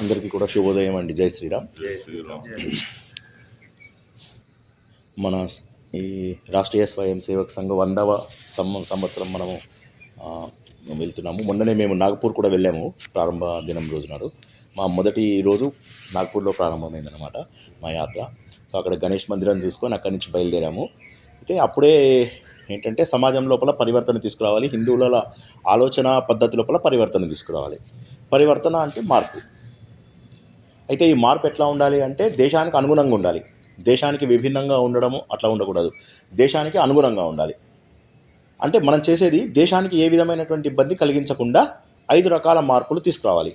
అందరికీ కూడా శుభోదయం అండి. జై శ్రీరామ్. జై శ్రీరామ్. మన ఈ రాష్ట్రీయ స్వయం సేవక్ సంఘం వందవ సంవత్సరం మనము వెళ్తున్నాము. మొన్ననే మేము నాగపూర్ కూడా వెళ్ళాము ప్రారంభ దినం రోజు నాడు మా మొదటి రోజు నాగపూర్లో ప్రారంభమైందనమాట మా యాత్ర. సో అక్కడ గణేష్ మందిరం చూసుకొని అక్కడి నుంచి బయలుదేరాము. అయితే అప్పుడే ఏంటంటే సమాజం లోపల పరివర్తన తీసుకురావాలి హిందువుల ఆలోచన పద్ధతి లోపల పరివర్తన తీసుకురావాలి. పరివర్తన అంటే మార్పు. అయితే ఈ మార్పు ఎట్లా ఉండాలి అంటే దేశానికి అనుగుణంగా ఉండాలి. దేశానికి విభిన్నంగా ఉండడము అట్లా ఉండకూడదు. దేశానికి అనుగుణంగా ఉండాలి. అంటే మనం చేసేది దేశానికి ఏ విధమైనటువంటి ఇబ్బంది కలిగించకుండా ఐదు రకాల మార్పులు తీసుకురావాలి.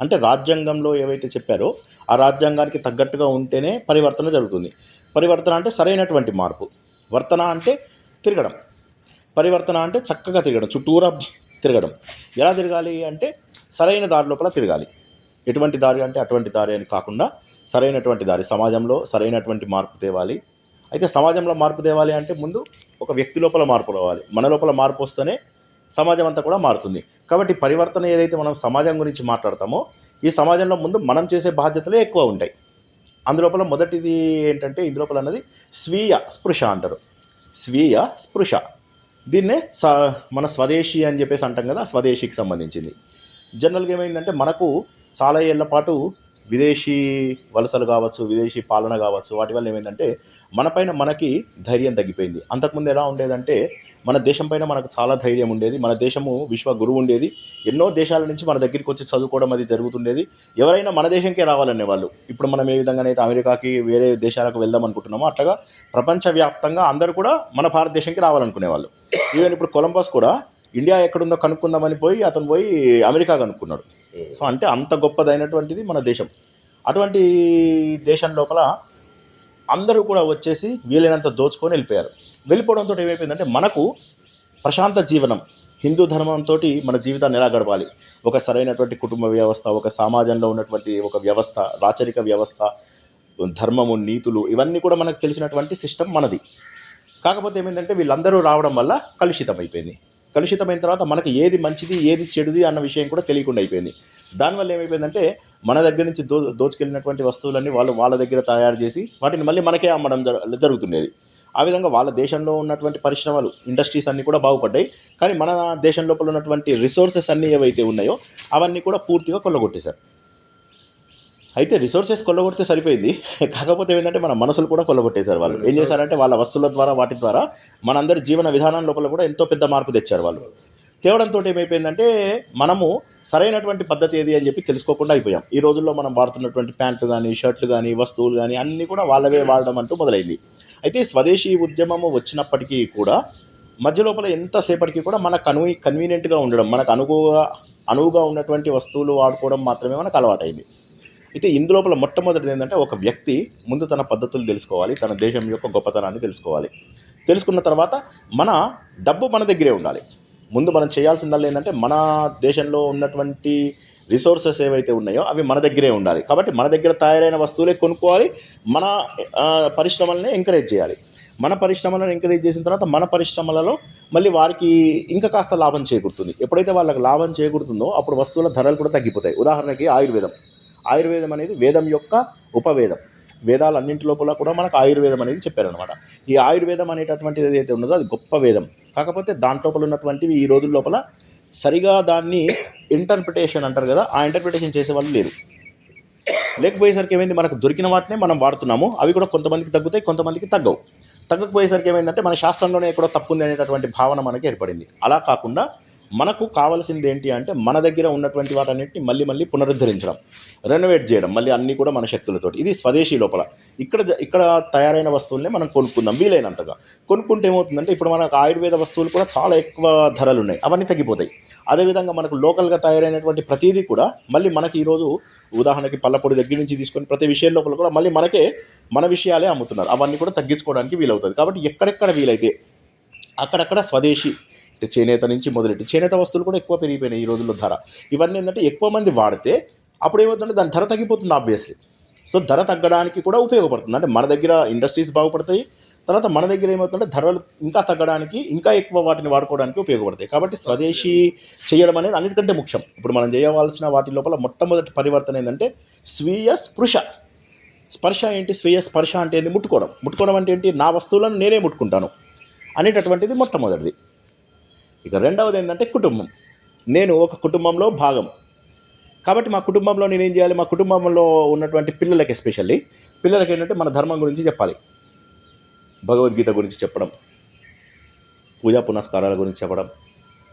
అంటే రాజ్యాంగంలో ఏవైతే చెప్పారో ఆ రాజ్యాంగానికి తగ్గట్టుగా ఉంటేనే పరివర్తన జరుగుతుంది. పరివర్తన అంటే సరైనటువంటి మార్పు. వర్తన అంటే తిరగడం. పరివర్తన అంటే చక్కగా తిరగడం. చుట్టూరా తిరగడం. ఎలా తిరగాలి అంటే సరైన దారి లోపల తిరగాలి. ఎటువంటి దారి అంటే అటువంటి దారి అని కాకుండా సరైనటువంటి దారి. సమాజంలో సరైనటువంటి మార్పు తేవాలి. అయితే సమాజంలో మార్పు తేవాలి అంటే ముందు ఒక వ్యక్తి లోపల మార్పు రావాలి. మన లోపల మార్పు వస్తేనే సమాజం అంతా కూడా మారుతుంది. కాబట్టి పరివర్తన ఏదైతే మనం సమాజం గురించి మాట్లాడతామో ఈ సమాజంలో ముందు మనం చేసే బాధ్యతలే ఎక్కువ ఉంటాయి. అందులోపల మొదటిది ఏంటంటే ఇందులోపల అన్నది స్వీయ స్పృశ అంటారు. స్వీయ స్పృశ. దీన్నే స మన స్వదేశీ అని చెప్పేసి అంటాం కదా స్వదేశీకి సంబంధించింది. జనరల్గా ఏమైందంటే మనకు చాలా ఏళ్ళ పాటు విదేశీ వలసలు కావచ్చు విదేశీ పాలన కావచ్చు వాటి వల్ల ఏమైందంటే మనపైన మనకి ధైర్యం తగ్గిపోయింది. అంతకుముందు ఎలా ఉండేదంటే మన దేశం పైన మనకు చాలా ధైర్యం ఉండేది మన దేశము విశ్వ గురువు ఉండేది ఎన్నో దేశాల నుంచి మన దగ్గరికి వచ్చి చదువుకోవడం అది జరుగుతుండేది ఎవరైనా మన దేశంకే రావాలనే వాళ్ళు ఇప్పుడు మనం ఏ విధంగానైతే అమెరికాకి వేరే దేశాలకు వెళ్దాం అనుకుంటున్నామో అట్లాగా ప్రపంచవ్యాప్తంగా అందరూ కూడా మన భారతదేశంకి రావాలనుకునేవాళ్ళు. ఈవెన్ ఇప్పుడు కొలంబస్ కూడా ఇండియా ఎక్కడుందో కనుక్కుందామని పోయి అతను పోయి అమెరికా కనుక్కున్నాడు. Hmm. సో అంటే అంత గొప్పదైనటువంటిది మన దేశం. అటువంటి దేశం లోపల అందరూ కూడా వచ్చేసి వీలైనంత దోచుకొని వెళ్ళిపోయారు. వెళ్ళిపోవడంతో ఏమైపోయిందంటే మనకు ప్రశాంత జీవనం హిందూ ధర్మంతో మన జీవితాన్ని ఎలా గడపాలి? ఒక సరైనటువంటి కుటుంబ వ్యవస్థ ఒక సమాజంలో ఉన్నటువంటి ఒక వ్యవస్థ రాచరిక వ్యవస్థ ధర్మము నీతులు ఇవన్నీ కూడా మనకు తెలిసినటువంటి సిస్టమ్ మనది. కాకపోతే ఏమైందంటే వీళ్ళందరూ రావడం వల్ల కలుషితం అయిపోయింది కలుషితమైన తర్వాత మనకి ఏది మంచిది ఏది చెడుది అన్న విషయం కూడా తెలియకుండా అయిపోయింది. దానివల్ల ఏమైపోయిందంటే మన దగ్గర నుంచి దో దోచుకెళ్ళినటువంటి వస్తువులన్నీ వాళ్ళు వాళ్ళ దగ్గర తయారు చేసి వాటిని మళ్ళీ మనకే అమ్మడం జర- జరుగుతుండేది. ఆ విధంగా వాళ్ళ దేశంలో ఉన్నటువంటి పరిశ్రమలు ఇండస్ట్రీస్ అన్నీ కూడా బాగుపడ్డాయి. కానీ మన దేశం లోపల ఉన్నటువంటి రిసోర్సెస్ అన్నీ ఏవైతే ఉన్నాయో అవన్నీ కూడా పూర్తిగా కొల్లగొట్టేశారు. అయితే రిసోర్సెస్ కొల్లగొడితే సరిపోయింది. కాకపోతే ఏంటంటే మన మనసులు కూడా కొల్లగొట్టేశారు వాళ్ళు. ఏం చేశారంటే వాళ్ళ వస్తువుల ద్వారా వాటి ద్వారా మనందరి జీవన విధానం లోపల కూడా ఎంతో పెద్ద మార్పు తెచ్చారు వాళ్ళు. తేవడంతో ఏమైపోయిందంటే మనము సరైనటువంటి పద్ధతి ఏది అని చెప్పి తెలుసుకోకుండా అయిపోయాం. ఈ రోజుల్లో మనం వాడుతున్నటువంటి ప్యాంట్లు కానీ షర్ట్లు కానీ వస్తువులు కానీ అన్నీ కూడా వాళ్ళవే వాడడం అంటూ మొదలైంది. అయితే స్వదేశీ ఉద్యమము వచ్చినప్పటికీ కూడా మధ్య లోపల ఎంతసేపటికి కూడా మనకు కన్వీ కన్వీనియంట్గా ఉండడం మనకు అనువుగా అనువుగా ఉన్నటువంటి వస్తువులు వాడుకోవడం మాత్రమే మనకు అలవాటైంది. అయితే ఇందులోపల మొట్టమొదటిది ఏంటంటే ఒక వ్యక్తి ముందు తన పద్ధతులు తెలుసుకోవాలి తన దేశం యొక్క గొప్పతనాన్ని తెలుసుకోవాలి. తెలుసుకున్న తర్వాత మన డబ్బు మన దగ్గరే ఉండాలి. ముందు మనం చేయాల్సిందల్లా ఏంటంటే మన దేశంలో ఉన్నటువంటి రిసోర్సెస్ ఏవైతే ఉన్నాయో అవి మన దగ్గరే ఉండాలి. కాబట్టి మన దగ్గర తయారైన వస్తువులే కొనుక్కోవాలి మన ఆ, పరిశ్రమల్ని ఎంకరేజ్ చేయాలి. మన పరిశ్రమలను ఎంకరేజ్ చేసిన తర్వాత మన పరిశ్రమలలో మళ్ళీ వారికి ఇంకా కాస్త లాభం చేకూరుతుంది. ఎప్పుడైతే వాళ్ళకి లాభం చేకూరుతుందో అప్పుడు వస్తువుల ధరలు కూడా తగ్గిపోతాయి. ఉదాహరణకి ఆయుర్వేదం. ఆయుర్వేదం అనేది వేదం యొక్క ఉపవేదం. వేదాలన్నింటి లోపల కూడా మనకు ఆయుర్వేదం అనేది చెప్పారనమాట ఈ ఆయుర్వేదం అనేటటువంటిది ఏదైతే ఉన్నదో అది గొప్ప వేదం. కాకపోతే దాంట్లోపల ఉన్నటువంటివి ఈ రోజుల లోపల సరిగా దాన్ని ఇంటర్ప్రిటేషన్ అంటారు కదా ఆ ఇంటర్ప్రిటేషన్ చేసే వాళ్ళు లేరు. లేకపోయేసరికి ఏమైంది? మనకు దొరికిన వాటినే మనం వాడుతున్నాము. అవి కూడా కొంతమందికి తగ్గుతాయి కొంతమందికి తగ్గవు. తగ్గకపోయేసరికి ఏమైందంటే మన శాస్త్రంలోనే ఎక్కడో తప్పుంది అనేటటువంటి భావన మనకి ఏర్పడింది. అలా కాకుండా మనకు కావాల్సింది ఏంటి అంటే మన దగ్గర ఉన్నటువంటి వాటన్నిటిని మళ్ళీ మళ్ళీ పునరుద్ధరించడం రెనోవేట్ చేయడం మళ్ళీ అన్నీ కూడా మన శక్తులతో ఇది స్వదేశీ లోపల. ఇక్కడ జ- ఇక్కడ తయారైన వస్తువులనే మనం కొనుక్కుందాం వీలైనంతగా. కొనుక్కుంటే ఏమవుతుందంటే ఇప్పుడు మనకు ఆయుర్వేద వస్తువులు కూడా చాలా ఎక్కువ ధరలు ఉన్నాయి అవన్నీ తగ్గిపోతాయి. అదేవిధంగా మనకు లోకల్గా తయారైనటువంటి ప్రతిదీ కూడా మళ్ళీ మనకి ఈరోజు ఉదాహరణకి పల్లపొడి దగ్గర నుంచి తీసుకొని ప్రతి విషయం లోపల కూడా మళ్ళీ మనకే మన విషయాలే అమ్ముతున్నారు. అవన్నీ కూడా తగ్గించుకోవడానికి వీలవుతుంది. కాబట్టి ఎక్కడెక్కడ వీలైతే అక్కడక్కడ స్వదేశీ చేనేత నుంచి మొదలెట్టి చేనేత వస్తువులు కూడా ఎక్కువ పెరిగిపోయినాయి ఈ రోజుల్లో ధర. ఇవన్నీ ఏంటంటే ఎక్కువ మంది వాడితే అప్పుడు ఏమవుతుందంటే దాని ధర తగ్గిపోతుంది ఆబ్వియస్లీ సో ధర తగ్గడానికి కూడా ఉపయోగపడుతుంది. అంటే మన దగ్గర ఇండస్ట్రీస్ బాగుపడతాయి తర్వాత మన దగ్గర ఏమవుతుందంటే ధరలు ఇంకా తగ్గడానికి ఇంకా ఎక్కువ వాటిని వాడుకోవడానికి ఉపయోగపడతాయి. కాబట్టి స్వదేశీ చేయడం అనేది అన్నిటికంటే ముఖ్యం. ఇప్పుడు మనం చేయవలసిన వాటి లోపల మొట్టమొదటి పరివర్తన ఏంటంటే స్వీయ స్పృశ. స్పర్శ ఏంటి? స్వీయ స్పర్శ అంటే ఏంటి ముట్టుకోవడం. ముట్టుకోవడం అంటే ఏంటి? నా వస్తువులను నేనే ముట్టుకుంటాను అనేటటువంటిది మొట్టమొదటిది. ఇక రెండవది ఏంటంటే కుటుంబం. నేను ఒక కుటుంబంలో భాగం. కాబట్టి మా కుటుంబంలో నేను ఏం చేయాలి? మా కుటుంబంలో ఉన్నటువంటి పిల్లలకి ఎస్పెషల్లీ పిల్లలకి ఏంటంటే మన ధర్మం గురించి చెప్పాలి. భగవద్గీత గురించి చెప్పడం పూజా పునస్కారాల గురించి చెప్పడం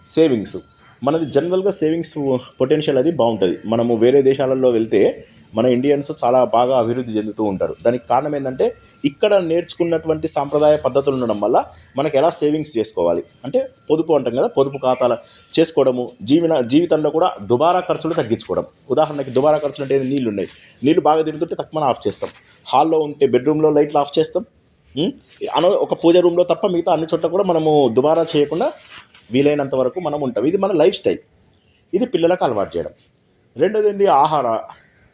సేవింగ్స్ మనది జనరల్గా సేవింగ్స్ పొటెన్షియల్ అది బాగుంటుంది. మనము వేరే దేశాలలో వెళ్తే మన ఇండియన్స్ చాలా బాగా అభివృద్ధి చెందుతూ ఉంటారు. దానికి కారణం ఏంటంటే ఇక్కడ నేర్చుకున్నటువంటి సాంప్రదాయ పద్ధతులు ఉండడం వల్ల మనకు ఎలా సేవింగ్స్ చేసుకోవాలి? అంటే పొదుపు అంటాం కదా పొదుపు ఖాతాలు చేసుకోవడము జీవన జీవితంలో కూడా దుబారా ఖర్చులు తగ్గించుకోవడం. ఉదాహరణకి దుబారా ఖర్చులు అంటే నీళ్ళు ఉన్నాయి. నీళ్ళు బాగా తిరుగుతుంటే తక్కువ ఆఫ్ చేస్తాం. హాల్లో ఉంటే బెడ్రూమ్లో లైట్లు ఆఫ్ చేస్తాం. అన ఒక పూజ రూమ్లో తప్ప మిగతా అన్ని చోట్ల కూడా మనము దుబారా చేయకుండా వీలైనంత వరకు మనం ఉంటాం. ఇది మన లైఫ్ స్టైల్. ఇది పిల్లలకు అలవాటు చేయడం. రెండోది ఏంటి ఆహార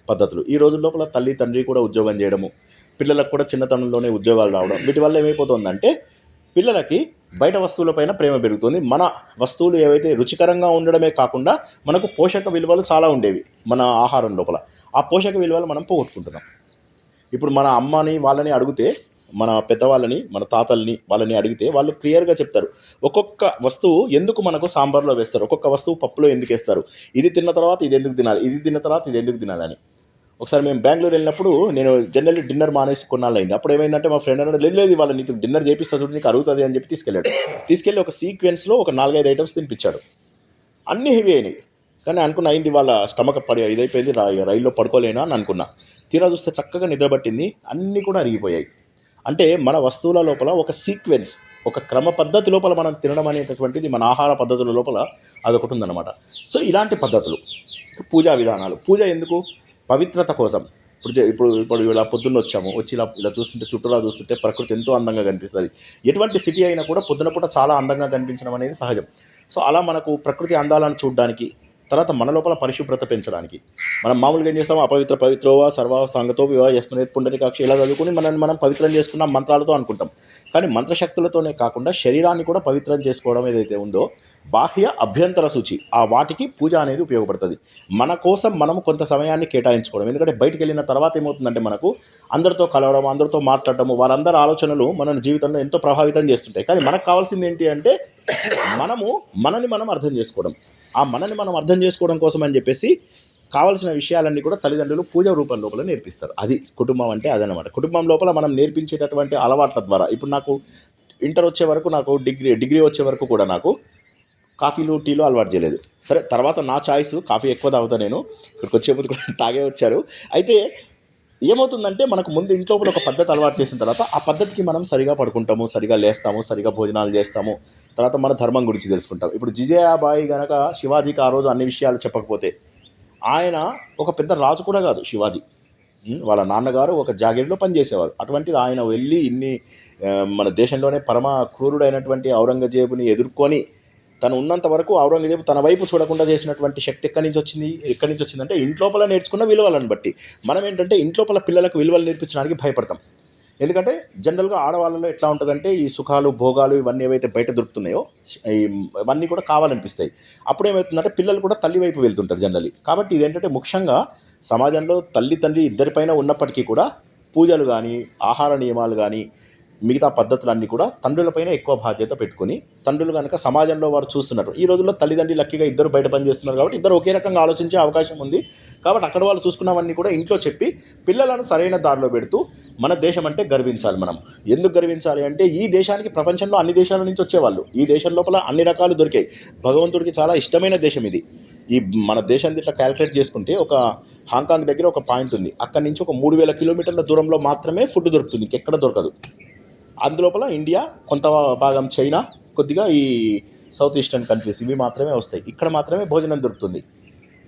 పద్ధతులు. ఈ రోజుల లోపల తల్లి తండ్రి కూడా ఉద్యోగం చేయడము. పిల్లలకు కూడా చిన్నతనంలోనే ఉద్యోగాలు రావడం. వీటి వల్ల ఏమైపోతుందంటే పిల్లలకి బయట వస్తువులపైన ప్రేమ పెరుగుతుంది. మన వస్తువులు ఏవైతే రుచికరంగా ఉండడమే కాకుండా మనకు పోషక విలువలు చాలా ఉండేవి మన ఆహారం లోపల. ఆ పోషక విలువలు మనం పోగొట్టుకుంటున్నాం. ఇప్పుడు మన అమ్మని వాళ్ళని అడిగితే మన పెద్దవాళ్ళని మన తాతల్ని వాళ్ళని అడిగితే వాళ్ళు క్లియర్గా చెప్తారు. ఒక్కొక్క వస్తువు ఎందుకు మనకు సాంబార్లో వేస్తారు? ఒక్కొక్క వస్తువు పప్పులో ఎందుకు వేస్తారు? ఇది తిన్న తర్వాత ఇది ఎందుకు తినాలి? ఇది తిన్న తర్వాత ఇది ఎందుకు తినాలని ఒకసారి మేము బెంగళూరు వెళ్ళినప్పుడు నేను జనరల్లీ డిన్నర్ మానేసి కొన్నాళ్ళు అయింది. అప్పుడు ఏమైందంటే మా ఫ్రెండ్ అన్నాడు లేదు లేదు వాళ్ళ నీకు డిన్నర్ చేపిస్తా చూడు నీకు అరుగుతుంది అని చెప్పి తీసుకెళ్ళాడు. తీసుకెళ్ళి ఒక సీక్వెన్స్లో ఒక నాలుగైదు ఐటమ్స్ తినిపించాడు. అన్నీ హెవీ అయినాయి. కానీ అనుకున్న అయింది వాళ్ళ స్టమక్ పడి ఇదైపోయింది రా రైల్లో పడుకోలేనా? అని అనుకున్నా. తీరా చూస్తే చక్కగా నిద్రపట్టింది అన్నీ కూడా అరిగిపోయాయి. అంటే మన వస్తువుల లోపల ఒక సీక్వెన్స్ ఒక క్రమ పద్ధతి లోపల మనం తినడం అనేటటువంటిది మన ఆహార పద్ధతుల లోపల అదొకటి ఉందన్నమాట. సో ఇలాంటి పద్ధతులు పూజా విధానాలు. పూజ ఎందుకు? పవిత్రత కోసం. ఇప్పుడు ఇప్పుడు ఇప్పుడు ఇలా పొద్దున్న వచ్చాము. వచ్చి ఇలా ఇలా చూస్తుంటే చుట్టూలా చూస్తుంటే ప్రకృతి ఎంతో అందంగా కనిపిస్తుంది. ఎటువంటి సిటీ అయినా కూడా పొద్దున పూట చాలా అందంగా కనిపించడం అనేది సహజం. సో అలా మనకు ప్రకృతి అందాలను చూడడానికి తర్వాత మన లోపల పరిశుభ్రత పెంచడానికి. మనం మామూలుగా ఏం చేస్తాం అపవిత్ర పవిత్రోవా సర్వ సంగతో వివాహ యస్మనేత్ పుండరికాక్షి ఇలా చదువుకుని మనల్ని మనం పవిత్రం చేసుకున్నాం మంత్రాలతో అనుకుంటాం. కానీ మంత్రశక్తులతోనే కాకుండా శరీరాన్ని కూడా పవిత్రం చేసుకోవడం ఏదైతే ఉందో బాహ్య అభ్యంతర శుచి ఆ వాటికి పూజ అనేది ఉపయోగపడుతుంది. మన కోసం మనం కొంత సమయాన్ని కేటాయించుకోవడం. ఎందుకంటే బయటికి వెళ్ళిన తర్వాత ఏమవుతుందంటే మనకు అందరితో కలవడం అందరితో మాట్లాడటము వారందరి ఆలోచనలు మన జీవితంలో ఎంతో ప్రభావితం చేస్తుంటాయి. కానీ మనకు కావాల్సింది ఏంటి అంటే మనము మనని మనం అర్థం చేసుకోవడం. ఆ మనని మనం అర్థం చేసుకోవడం కోసం అని చెప్పేసి కావాల్సిన విషయాలన్నీ కూడా తల్లిదండ్రులు పూజ రూపం లోపల నేర్పిస్తారు. అది కుటుంబం అంటే అదనమాట కుటుంబం లోపల మనం నేర్పించేటటువంటి అలవాట్ల ద్వారా ఇప్పుడు నాకు ఇంటర్ వచ్చే వరకు నాకు డిగ్రీ డిగ్రీ వచ్చే వరకు కూడా నాకు కాఫీలు టీలు అలవాటు చేయలేదు. సరే తర్వాత నా చాయిస్ కాఫీ ఎక్కువ తాగుతా నేను. ఇక్కడికి వచ్చే ముందు తాగే వచ్చారు. అయితే ఏమవుతుందంటే మనకు ముందు ఇంట్లో ఒక పద్ధతి అలవాటు చేసిన తర్వాత ఆ పద్ధతికి మనం సరిగా పడుకుంటాము సరిగా లేస్తాము సరిగా భోజనాలు చేస్తాము. తర్వాత మన ధర్మం గురించి తెలుసుకుంటాం. ఇప్పుడు జిజయాబాయి గనక శివాజీకి ఆ రోజు అన్ని విషయాలు చెప్పకపోతే ఆయన ఒక పెద్ద రాజు కూడా కాదు శివాజీ. వాళ్ళ నాన్నగారు ఒక జాగీర్లో పనిచేసేవారు. అటువంటిది ఆయన వెళ్ళి ఇన్ని మన దేశంలోనే పరమ క్రూరుడైనటువంటి ఔరంగజేబుని ఎదుర్కొని తను ఉన్నంత వరకు ఔరంగజేబు తన వైపు చూడకుండా చేసినటువంటి శక్తి ఎక్కడి నుంచి వచ్చింది? ఎక్కడి నుంచి వచ్చిందంటే ఇంట్లోపల నేర్చుకున్న విలువలను బట్టి. మనం ఏంటంటే ఇంట్లోపల పిల్లలకు విలువలు నేర్పించడానికి భయపడతాం. ఎందుకంటే జనరల్గా ఆడవాళ్ళలో ఎట్లా ఉంటుందంటే ఈ సుఖాలు భోగాలు ఇవన్నీ ఏవైతే బయట దొరుకుతున్నాయో ఇవన్నీ కూడా కావాలనిపిస్తాయి. అప్పుడు ఏమవుతుందంటే పిల్లలు కూడా తల్లి వైపు వెళ్తుంటారు జనరల్లీ. కాబట్టి ఇదేంటంటే ముఖ్యంగా సమాజంలో తల్లి తండ్రి ఇద్దరిపైన ఉన్నప్పటికీ కూడా పూజలు కానీ ఆహార నియమాలు కానీ మిగతా పద్ధతులన్నీ కూడా తండ్రులపైన ఎక్కువ బాధ్యత పెట్టుకుని తండ్రులు కనుక సమాజంలో వారు చూస్తున్నారు. ఈ రోజుల్లో తల్లిదండ్రి లక్కీగా ఇద్దరు బయట పని చేస్తున్నారు కాబట్టి ఇద్దరు ఒకే రకంగా ఆలోచించే అవకాశం ఉంది. కాబట్టి అక్కడ వాళ్ళు చూసుకున్నవన్నీ కూడా ఇంట్లో చెప్పి పిల్లలను సరైన దారిలో పెడుతూ మన దేశం అంటే గర్వించాలి మనం. ఎందుకు గర్వించాలి అంటే ఈ దేశానికి ప్రపంచంలో అన్ని దేశాల నుంచి వచ్చేవాళ్ళు. ఈ దేశం లోపల అన్ని రకాలు దొరికాయి. భగవంతుడికి చాలా ఇష్టమైన దేశం ఇది. ఈ మన దేశాన్ని ఇట్లా క్యాలిక్యులేట్ చేసుకుంటే ఒక హాంకాంగ్ దగ్గర ఒక పాయింట్ ఉంది. అక్కడి నుంచి ఒక మూడు వేల కిలోమీటర్ల దూరంలో మాత్రమే ఫుడ్ దొరుకుతుంది. ఇంకెక్కడ దొరకదు. అందులోపల ఇండియా కొంత భాగం చైనా కొద్దిగా ఈ సౌత్ ఈస్టర్న్ కంట్రీస్ ఇవి మాత్రమే వస్తాయి. ఇక్కడ మాత్రమే భోజనం దొరుకుతుంది.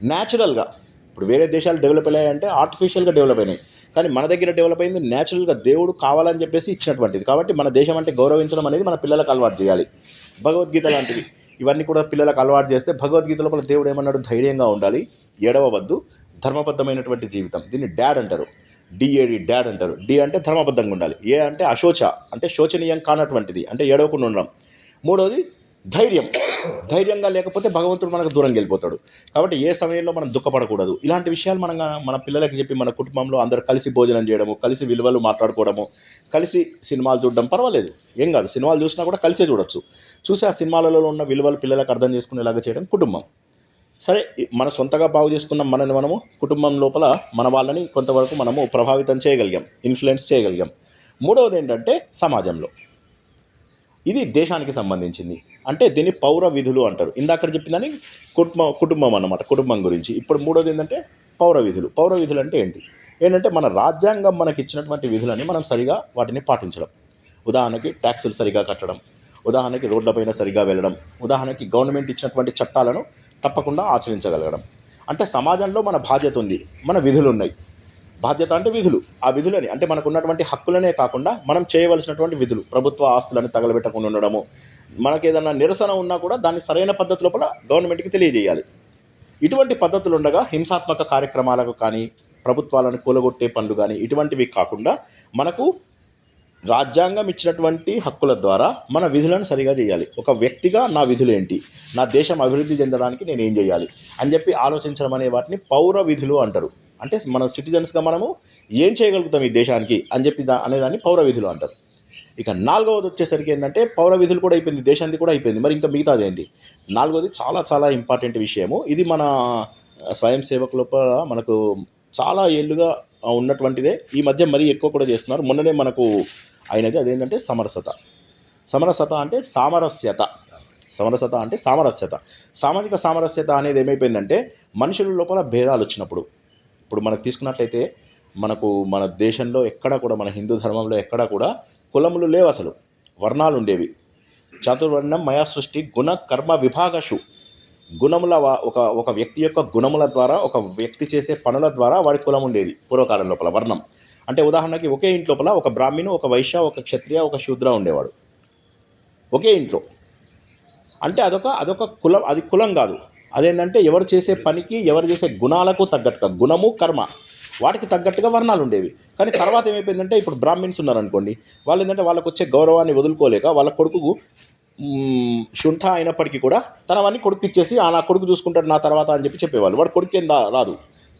న్యాచురల్గా ఇప్పుడు వేరే దేశాలు డెవలప్ అయ్యాయంటే ఆర్టిఫిషియల్గా డెవలప్ అయినాయి. కానీ మన దగ్గర డెవలప్ అయింది న్యాచురల్గా దేవుడు కావాలని చెప్పేసి ఇచ్చినటువంటిది. కాబట్టి మన దేశం అంటే గౌరవించడం అనేది మన పిల్లలకు అలవాటు చేయాలి. భగవద్గీత లాంటివి ఇవన్నీ కూడా పిల్లలకు అలవాటు చేస్తే భగవద్గీత లోపల దేవుడు ఏమన్నాడు? ధైర్యంగా ఉండాలి. ఏడవవద్దు. ధర్మబద్ధమైనటువంటి జీవితం. దీన్ని డాడ్ అంటారు. డిఏడి డాడ్ అంటారు. డి అంటే ధర్మబద్ధంగా ఉండాలి. ఏ అంటే అశోచ అంటే శోచనీయం కానటువంటిది అంటే ఏడవకుండా ఉండడం. మూడవది ధైర్యం. ధైర్యంగా లేకపోతే భగవంతుడు మనకు దూరం వెళ్ళిపోతాడు. కాబట్టి ఏ సమయంలో మనం దుఃఖపడకూడదు. ఇలాంటి విషయాలు మనం మన పిల్లలకి చెప్పి మన కుటుంబంలో అందరూ కలిసి భోజనం చేయడము కలిసి విలువలు మాట్లాడుకోవడము కలిసి సినిమాలు చూడడం పర్వాలేదు. ఏం కాదు. సినిమాలు చూసినా కూడా కలిసే చూడొచ్చు. చూసి ఆ సినిమాలలో ఉన్న విలువలు పిల్లలకు అర్థం చేసుకునేలాగా చేయడం కుటుంబం. సరే మన సొంతగా బాగు చేసుకున్న మనని మనము కుటుంబం లోపల మన వాళ్ళని కొంతవరకు మనము ప్రభావితం చేయగలిగాం ఇన్ఫ్లుయెన్స్ చేయగలిగాం. మూడవది ఏంటంటే సమాజంలో. ఇది దేశానికి సంబంధించింది. అంటే దీన్ని పౌర విధులు అంటారు. ఇందాక చెప్పిందని కుటుంబం కుటుంబం అన్నమాట కుటుంబం గురించి. ఇప్పుడు మూడోది ఏంటంటే పౌర విధులు. పౌర విధులు అంటే ఏంటి? ఏంటంటే మన రాజ్యాంగం మనకి ఇచ్చినటువంటి విధులని మనం సరిగా వాటిని పాటించడం. ఉదాహరణకి ట్యాక్సులు సరిగా కట్టడం. ఉదాహరణకి రోడ్లపైన సరిగా వెళ్ళడం ఉదాహరణకి గవర్నమెంట్ ఇచ్చినటువంటి చట్టాలను తప్పకుండా ఆచరించగలగడం. అంటే సమాజంలో మన బాధ్యత ఉంది మన విధులు ఉన్నాయి. బాధ్యత అంటే విధులు. ఆ విధులని అంటే మనకు ఉన్నటువంటి హక్కులనే కాకుండా మనం చేయవలసినటువంటి విధులు ప్రభుత్వ ఆస్తులను తగలబెట్టకుండా ఉండడము. మనకి ఏదైనా నిరసన ఉన్నా కూడా దాన్ని సరైన పద్ధతి లోపల గవర్నమెంట్కి తెలియజేయాలి. ఇటువంటి పద్ధతులు ఉండగా హింసాత్మక కార్యక్రమాలకు కానీ ప్రభుత్వాలను కూలగొట్టే పనులు కానీ ఇటువంటివి కాకుండా మనకు రాజ్యాంగం ఇచ్చినటువంటి హక్కుల ద్వారా మన విధులను సరిగా చేయాలి. ఒక వ్యక్తిగా నా విధులు ఏంటి? నా దేశం అభివృద్ధి చెందడానికి నేను ఏం చేయాలి? అని చెప్పి ఆలోచించడం అనే వాటిని పౌర విధులు అంటారు. అంటే మన సిటిజన్స్గా మనము ఏం చేయగలుగుతాం ఈ దేశానికి అని చెప్పి దా అనేదాన్ని పౌర విధులు అంటారు. ఇక నాలుగవది వచ్చేసరికి ఏంటంటే పౌర విధులు కూడా అయిపోయింది దేశానికి కూడా అయిపోయింది. మరి ఇంకా మిగతాది ఏంటి? నాలుగవది చాలా చాలా ఇంపార్టెంట్ విషయము. ఇది మన స్వయం సేవకు లోపల మనకు చాలా ఏళ్ళుగా ఉన్నటువంటిదే. ఈ మధ్య మరీ ఎక్కువ కూడా చేస్తున్నారు. మొన్ననే మనకు అయినది అదేంటంటే సమరసత. సమరసత అంటే సామరస్యత. సమరసత అంటే సామరస్యత. సామాజిక సామరస్యత అనేది ఏమైపోయిందంటే మనుషుల లోపల భేదాలు వచ్చినప్పుడు. ఇప్పుడు మనకు తీసుకున్నట్లయితే మనకు మన దేశంలో ఎక్కడ కూడా మన హిందూ ధర్మంలో ఎక్కడ కూడా కులములు లేవు అసలు. వర్ణాలు ఉండేవి. చతుర్వర్ణం మయా సృష్టి గుణ కర్మ విభాగషు గుణముల ఒక ఒక వ్యక్తి యొక్క గుణముల ద్వారా ఒక వ్యక్తి చేసే పనుల ద్వారా వాడి కులం ఉండేది పూర్వకాలం లోపల వర్ణం. అంటే ఉదాహరణకి ఒకే ఇంట్లోపల ఒక బ్రాహ్మణు ఒక వైశ్య ఒక క్షత్రియ ఒక శూద్ర ఉండేవాడు. ఒకే ఇంట్లో. అంటే అదొక అదొక కులం అది కులం కాదు. అదేంటంటే ఎవరు చేసే పనికి ఎవరు చేసే గుణాలకు తగ్గట్టుగా గుణము కర్మ వాటికి తగ్గట్టుగా వర్ణాలు ఉండేవి. కానీ తర్వాత ఏమైపోయిందంటే ఇప్పుడు బ్రాహ్మిన్స్ ఉన్నారనుకోండి వాళ్ళు ఏంటంటే వాళ్ళకు వచ్చే గౌరవాన్ని వదులుకోలేక వాళ్ళ కొడుకు శుంఠ అయినప్పటికీ కూడా తనవన్నీ కొడుకు ఇచ్చేసి ఆ నా కొడుకు చూసుకుంటాడు నా తర్వాత అని చెప్పి చెప్పేవాళ్ళు. వాడు కొడుకు ఏం రాదు.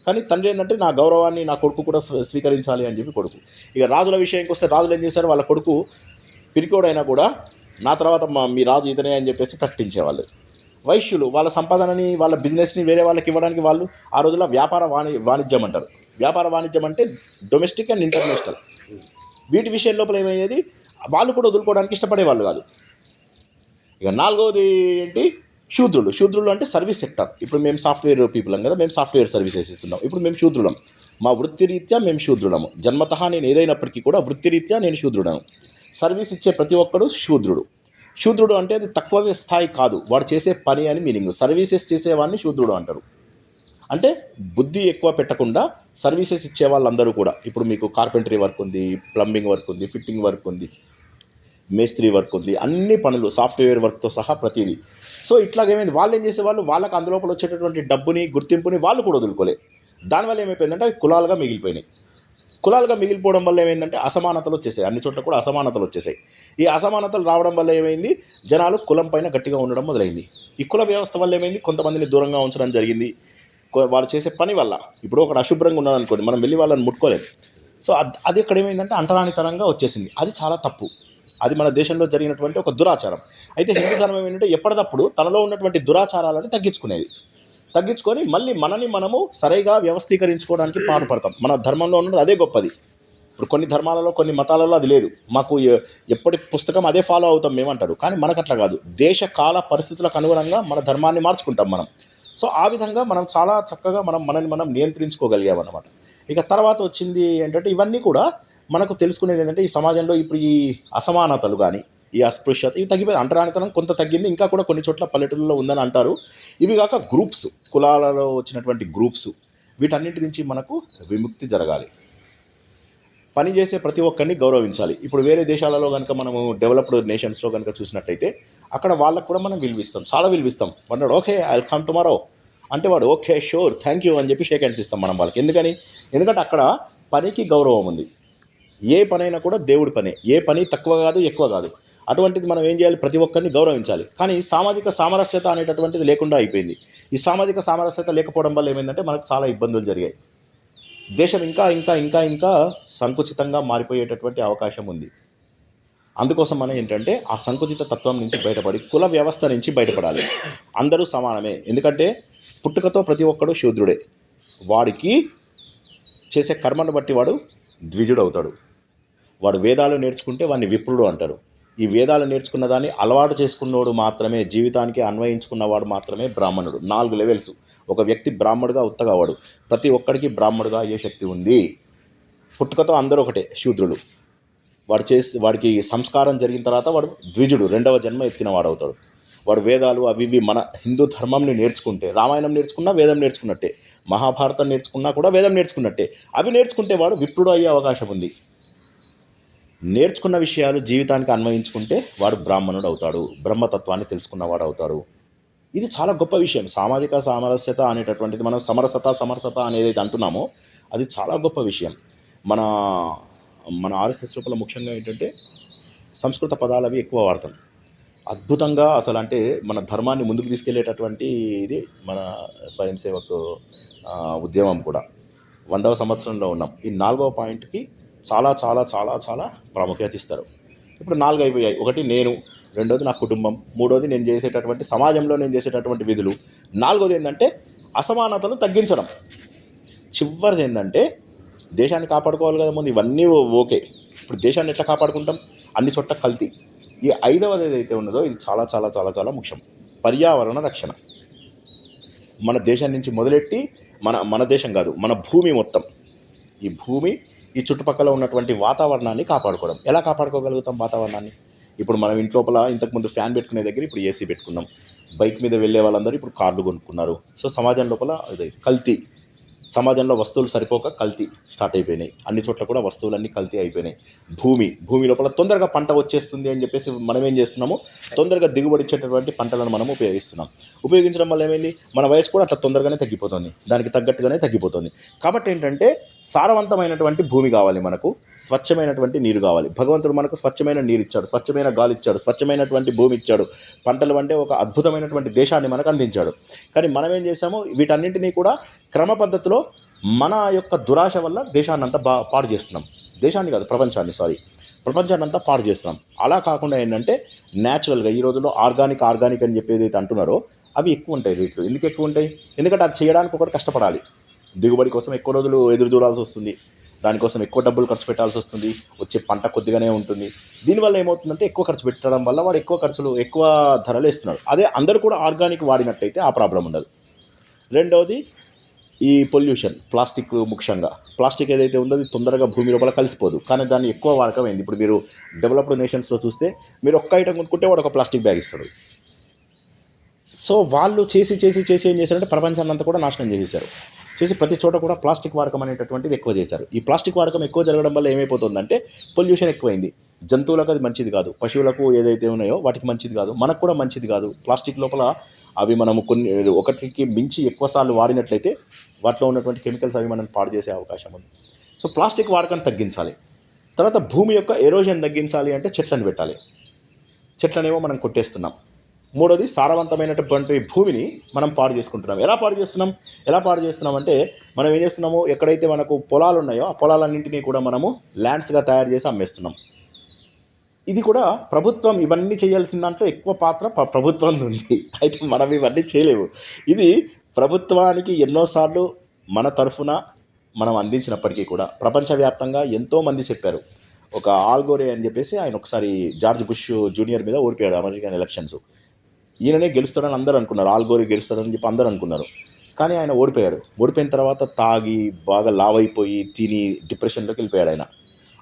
కానీ తండ్రి ఏంటంటే నా గౌరవాన్ని నా కొడుకు కూడా స్వ- స్వీకరించాలి అని చెప్పి కొడుకు. ఇక రాజుల విషయానికి వస్తే రాజులు ఏం చేశారు? వాళ్ళ కొడుకు పిరికోడైనా కూడా నా తర్వాత మా మీ రాజు ఇతనే అని చెప్పేసి ప్రకటించేవాళ్ళు. వైశ్యులు వాళ్ళ సంపాదనని వాళ్ళ బిజినెస్ని వేరే వాళ్ళకి ఇవ్వడానికి వాళ్ళు ఆ రోజుల్లో వ్యాపార వాణి వాణిజ్యం అంటారు. వ్యాపార వాణిజ్యం అంటే డొమెస్టిక్ అండ్ ఇంటర్నేషనల్. వీటి విషయం లోపల ఏమయ్యేది? వాళ్ళు కూడా వదులుకోవడానికి ఇష్టపడేవాళ్ళు కాదు. ఇక నాలుగవది ఏంటి? శూద్రుడు శూద్రుడు అంటే సర్వీస్ సెక్టర్. ఇప్పుడు మేము సాఫ్ట్వేర్ పీపులం కదా మేము సాఫ్ట్వేర్ సర్వీసెస్ ఇస్తున్నాం ఇప్పుడు మేము శూద్రులం. మా వృత్తిరీత్యా మేము శూద్రుడము జన్మతః నేను ఏదైనప్పటికీ కూడా వృత్తిరీత్యా నేను శూద్రుడను. సర్వీస్ ఇచ్చే ప్రతి ఒక్కడు శూద్రుడు. శూద్రుడు అంటే అది తక్కువ స్థాయి కాదు. వాడు చేసే పని అని మీనింగ్. సర్వీసెస్ చేసేవాడిని శూద్రుడు అంటారు. అంటే బుద్ధి ఎక్కువ పెట్టకుండా సర్వీసెస్ ఇచ్చే వాళ్ళందరూ కూడా. ఇప్పుడు మీకు కార్పెంటరీ వర్క్ ఉంది ప్లంబింగ్ వర్క్ ఉంది ఫిట్టింగ్ వర్క్ ఉంది. మేస్త్రి వర్క్ ఉంది అన్ని పనులు సాఫ్ట్వేర్ వర్క్తో సహా ప్రతిదీ. సో ఇట్లాగేమైంది? వాళ్ళు ఏం చేసేవాళ్ళు? వాళ్ళకి అందులోపల వచ్చేటటువంటి డబ్బుని గుర్తింపుని వాళ్ళు కూడా వదులుకోలే. దానివల్ల ఏమైపోయిందంటే అవి కులాలుగా మిగిలిపోయినాయి. కులాలుగా మిగిలిపోవడం వల్ల ఏమైందంటే అసమానతలు వచ్చేసాయి. అన్ని చోట్ల కూడా అసమానతలు వచ్చేసాయి. ఈ అసమానతలు రావడం వల్ల ఏమైంది? జనాలు కులం పైన గట్టిగా ఉండడం మొదలైంది. ఈ కుల వ్యవస్థ వల్ల ఏమైంది? కొంతమందిని దూరంగా ఉంచడం జరిగింది. వాళ్ళు చేసే పని వల్ల. ఇప్పుడు ఒకడు అశుభ్రంగా ఉన్నాడు అనుకోండి మనం వెళ్ళి వాళ్ళని ముట్టుకోలేదు సో అది అది ఇక్కడ ఏమైందంటే అంటరానితనంగా వచ్చేసింది. అది చాలా తప్పు. అది మన దేశంలో జరిగినటువంటి ఒక దురాచారం. అయితే హిందూ ధర్మం ఏంటంటే ఎప్పటికప్పుడు తనలో ఉన్నటువంటి దురాచారాలను తగ్గించుకునేది. తగ్గించుకొని మళ్ళీ మనని మనము సరిగా వ్యవస్థీకరించుకోవడానికి పాటుపడతాం. మన ధర్మంలో ఉన్నది అదే గొప్పది. ఇప్పుడు కొన్ని ధర్మాలలో కొన్ని మతాలలో అది లేదు. మాకు ఎప్పటి పుస్తకం అదే ఫాలో అవుతాం మేమంటారు. కానీ మనకు అట్లా కాదు. దేశ కాల పరిస్థితులకు అనుగుణంగా మన ధర్మాన్ని మార్చుకుంటాం మనం. సో ఆ విధంగా మనం చాలా చక్కగా మనం మనని మనం నియంత్రించుకోగలిగాం అన్నమాట ఇక తర్వాత వచ్చింది ఏంటంటే ఇవన్నీ కూడా మనకు తెలుసుకునేది ఏంటంటే ఈ సమాజంలో ఇప్పుడు ఈ అసమానతలు కానీ ఈ అస్పృశ్యత ఇవి తగ్గిపోయి అంటరానితనం కొంత తగ్గింది. ఇంకా కూడా కొన్ని చోట్ల పల్లెటూళ్ళలో ఉందని అంటారు. ఇవి కాక గ్రూప్స్ కులాలలో వచ్చినటువంటి గ్రూప్స్ వీటన్నిటి నుంచి మనకు విముక్తి జరగాలి. పని చేసే ప్రతి ఒక్కరిని గౌరవించాలి. ఇప్పుడు వేరే దేశాలలో కనుక మనము డెవలప్డ్ నేషన్స్లో కనుక చూసినట్టయితే అక్కడ వాళ్ళకు కూడా మనం విలువిస్తాం. చాలా విలువిస్తాం. వాడు ఓకే ఐ కమ్ టుమారో అంటే వాడు ఓకే షూర్ థ్యాంక్ యూ అని చెప్పి షేక్ హ్యాండ్స్ ఇస్తాం మనం వాళ్ళకి. ఎందుకని? ఎందుకంటే అక్కడ పనికి గౌరవం ఉంది. ఏ పనైనా కూడా దేవుడి పనే. ఏ పని తక్కువ కాదు ఎక్కువ కాదు. అటువంటిది మనం ఏం చేయాలి? ప్రతి ఒక్కరిని గౌరవించాలి. కానీ సామాజిక సామరస్యత అనేటటువంటిది లేకుండా అయిపోయింది. ఈ సామాజిక సామరస్యత లేకపోవడం వల్ల ఏమైందంటే మనకు చాలా ఇబ్బందులు జరిగాయి. దేశం ఇంకా ఇంకా ఇంకా ఇంకా సంకుచితంగా మారిపోయేటటువంటి అవకాశం ఉంది. అందుకోసం మనం ఏంటంటే ఆ సంకుచిత తత్వం నుంచి బయటపడి కుల వ్యవస్థ నుంచి బయటపడాలి. అందరూ సమానమే. ఎందుకంటే పుట్టుకతో ప్రతి ఒక్కడు శూద్రుడే. వాడికి చేసే కర్మను బట్టి వాడు ద్విజుడు అవుతాడు. వాడు వేదాలు నేర్చుకుంటే వాడిని విప్రుడు అంటారు. ఈ వేదాలు నేర్చుకున్న దాన్ని అలవాటు చేసుకున్నవాడు మాత్రమే జీవితానికి అన్వయించుకున్నవాడు మాత్రమే బ్రాహ్మణుడు. నాలుగు లెవెల్స్. ఒక వ్యక్తి బ్రాహ్మడుగా ఉత్తగావాడు ప్రతి ఒక్కడికి బ్రాహ్మడుగా అయ్యే శక్తి ఉంది? పుట్టుకతో అందరూ ఒకటే శూద్రులు. వాడు చేసి వాడికి సంస్కారం జరిగిన తర్వాత వాడు ద్విజుడు రెండవ జన్మ ఎత్తిన వాడు అవుతాడు. వాడు వేదాలు అవి ఇవి మన హిందూ ధర్మంని నేర్చుకుంటే రామాయణం నేర్చుకున్నా వేదం నేర్చుకున్నట్టే. మహాభారతం నేర్చుకున్నా కూడా వేదం నేర్చుకున్నట్టే. అవి నేర్చుకుంటే వాడు విప్రుడు అయ్యే అవకాశం ఉంది. నేర్చుకున్న విషయాలు జీవితానికి అన్వయించుకుంటే వాడు బ్రాహ్మణుడు అవుతాడు. బ్రహ్మతత్వాన్ని తెలుసుకున్నవాడు అవుతాడు. ఇది చాలా గొప్ప విషయం. సామాజిక సామరస్యత అనేటటువంటిది మనం సమరసత సమరసత అనేది అంటున్నామో అది చాలా గొప్ప విషయం. మన మన ఆర్ఎస్ఎస్ లోపల ముఖ్యంగా ఏంటంటే సంస్కృత పదాలు అవి ఎక్కువ వాడతాం. అద్భుతంగా అసలు అంటే మన ధర్మాన్ని ముందుకు తీసుకెళ్ళేటటువంటి ఇది మన స్వయం సేవకు ఉద్యమం కూడా. వందవ సంవత్సరంలో ఉన్నాం. ఈ నాలుగవ పాయింట్కి చాలా చాలా చాలా చాలా ప్రాముఖ్యత ఇస్తారు. ఇప్పుడు నాలుగు అయిపోయాయి. ఒకటి నేను రెండోది నా కుటుంబం మూడోది నేను చేసేటటువంటి సమాజంలో నేను చేసేటటువంటి విధులు నాలుగోది ఏంటంటే అసమానతలు తగ్గించడం. చివరిది ఏంటంటే దేశాన్ని కాపాడుకోవాలి కదా ముందు ఇవన్నీ ఓకే. ఇప్పుడు దేశాన్ని ఎట్లా కాపాడుకుంటాం? అన్ని చోట్ల కల్తీ. ఈ ఐదవది ఏదైతే ఉన్నదో ఇది చాలా చాలా చాలా చాలా ముఖ్యం. పర్యావరణ రక్షణ. మన దేశం నుంచి మొదలెట్టి మన మన దేశం కాదు మన భూమి మొత్తం. ఈ భూమి ఈ చుట్టుపక్కల ఉన్నటువంటి వాతావరణాన్ని కాపాడుకోవడం. ఎలా కాపాడుకోగలుగుతాం వాతావరణాన్ని? ఇప్పుడు మనం ఇంట్లోపల ఇంతకుముందు ఫ్యాన్ పెట్టుకునే దగ్గర ఇప్పుడు ఏసీ పెట్టుకున్నాం. బైక్ మీద వెళ్ళే వాళ్ళందరూ ఇప్పుడు కార్లు కొనుక్కున్నారు. సో సమాజం లోపల ఇది కల్తీ. సమాజంలో వస్తువులు సరిపోక కల్తీ స్టార్ట్ అయిపోయినాయి. అన్ని చోట్ల కూడా వస్తువులన్నీ కల్తీ అయిపోయినాయి. భూమి భూమి లోపల తొందరగా పంట వచ్చేస్తుంది అని చెప్పేసి మనం ఏం చేస్తున్నాము? తొందరగా దిగుబడి ఇచ్చేటటువంటి పంటలను మనం ఉపయోగిస్తున్నాం. ఉపయోగించడం వల్ల ఏమైంది? మన వయసు కూడా అట్లా తొందరగానే తగ్గిపోతుంది. దానికి తగ్గట్టుగానే తగ్గిపోతుంది. కాబట్టి ఏంటంటే సారవంతమైనటువంటి భూమి కావాలి మనకు. స్వచ్ఛమైనటువంటి నీరు కావాలి. భగవంతుడు మనకు స్వచ్ఛమైన నీరు ఇచ్చాడు స్వచ్ఛమైన గాలి ఇచ్చాడు స్వచ్ఛమైనటువంటి భూమి ఇచ్చాడు పంటలు అంటే ఒక అద్భుతమైనటువంటి దేశాన్ని మనకు అందించాడు. కానీ మనం ఏం చేసాము వీటన్నింటినీ కూడా క్రమ పద్ధతిలో మన యొక్క దురాశ వల్ల దేశాన్ని అంతా బా పాడు చేస్తున్నాం. దేశాన్ని కాదు ప్రపంచాన్ని సారీ. ప్రపంచాన్ని అంతా పాడు చేస్తున్నాం. అలా కాకుండా ఏంటంటే న్యాచురల్గా ఈ రోజుల్లో ఆర్గానిక్ ఆర్గానిక్ అని చెప్పి ఏదైతే అంటున్నారో అవి ఎక్కువ ఉంటాయి రేట్లు. ఎందుకు ఎక్కువ ఉంటాయి? ఎందుకంటే అది చేయడానికి ఒకటి కష్టపడాలి. దిగుబడి కోసం ఎక్కువ రోజులు ఎదురు చూడాల్సి వస్తుంది. దానికోసం ఎక్కువ డబ్బులు ఖర్చు పెట్టాల్సి వస్తుంది. వచ్చే పంట కొద్దిగానే ఉంటుంది. దీనివల్ల ఏమవుతుందంటే ఎక్కువ ఖర్చు పెట్టడం వల్ల వాడు ఎక్కువ ఖర్చులు ఎక్కువ ధరలు ఇస్తున్నాడు అదే అందరూ కూడా ఆర్గానిక్ వాడినట్టయితే ఆ ప్రాబ్లం ఉండదు. రెండవది ఈ పొల్యూషన్ ప్లాస్టిక్ ముఖ్యంగా. ప్లాస్టిక్ ఏదైతే ఉందో అది తొందరగా భూమి లోపల కలిసిపోదు. కానీ దాన్ని ఎక్కువ వాడకమైంది ఇప్పుడు మీరు డెవలప్డ్ నేషన్స్లో చూస్తే మీరు ఒక్క ఐటమ్ కొనుక్కుంటే వాడు ఒక ప్లాస్టిక్ బ్యాగ్ ఇస్తాడు. సో వాళ్ళు చేసి చేసి చేసి ఏం చేశారంటే ప్రపంచాన్ని అంతా కూడా నాశనం చేసేసారు చేసి ప్రతి చోట కూడా ప్లాస్టిక్ వాడకం అనేటటువంటిది ఎక్కువ చేశారు. ఈ ప్లాస్టిక్ వాడకం ఎక్కువ జరగడం వల్ల ఏమైపోతుందంటే పొల్యూషన్ ఎక్కువైంది. జంతువులకు అది మంచిది కాదు. పశువులకు ఏదైతే ఉన్నాయో వాటికి మంచిది కాదు. మనకు కూడా మంచిది కాదు. ప్లాస్టిక్ లోపల అవి మనము కొన్ని ఒకటికి మించి ఎక్కువసార్లు వాడినట్లయితే వాటిలో ఉన్నటువంటి కెమికల్స్ అవి మనం పాడు చేసే అవకాశం ఉంది. సో ప్లాస్టిక్ వాడకం తగ్గించాలి. తర్వాత భూమి యొక్క ఎరోజన్ తగ్గించాలి అంటే చెట్లను పెట్టాలి. చెట్లనేమో మనం కొట్టేస్తున్నాం. మూడోది సారవంతమైనటువంటి భూమిని మనం పాడు చేసుకుంటున్నాం. ఎలా పాడు చేస్తున్నాం? ఎలా పాడు చేస్తున్నాం అంటే మనం ఏం చేస్తున్నాము? ఎక్కడైతే మనకు పొలాలు ఉన్నాయో ఆ పొలాలన్నింటినీ కూడా మనము ల్యాండ్స్గా తయారు చేసి అమ్మేస్తున్నాం. ఇది కూడా ప్రభుత్వం ఇవన్నీ చేయాల్సిన దాంట్లో ఎక్కువ పాత్ర ప్రభుత్వం ఉంది. అయితే మనం ఇవన్నీ చేయలేము. ఇది ప్రభుత్వానికి ఎన్నోసార్లు మన తరఫున మనం అందించినప్పటికీ కూడా ప్రపంచవ్యాప్తంగా ఎంతోమంది చెప్పారు. ఒక ఆల్గోరే అని చెప్పేసి ఆయన ఒకసారి జార్జ్ బుష్ జూనియర్ మీద ఓడిపోయాడు అమెరికన్ ఎలక్షన్స్. ఈయననే గెలుస్తాడని అందరూ అనుకున్నారు. ఆల్గోరి గెలుస్తాడని చెప్పి అందరూ అనుకున్నారు. కానీ ఆయన ఓడిపోయాడు. ఓడిపోయిన తర్వాత తాగి బాగా లావైపోయి తిని డిప్రెషన్లోకి వెళ్ళిపోయాడు ఆయన.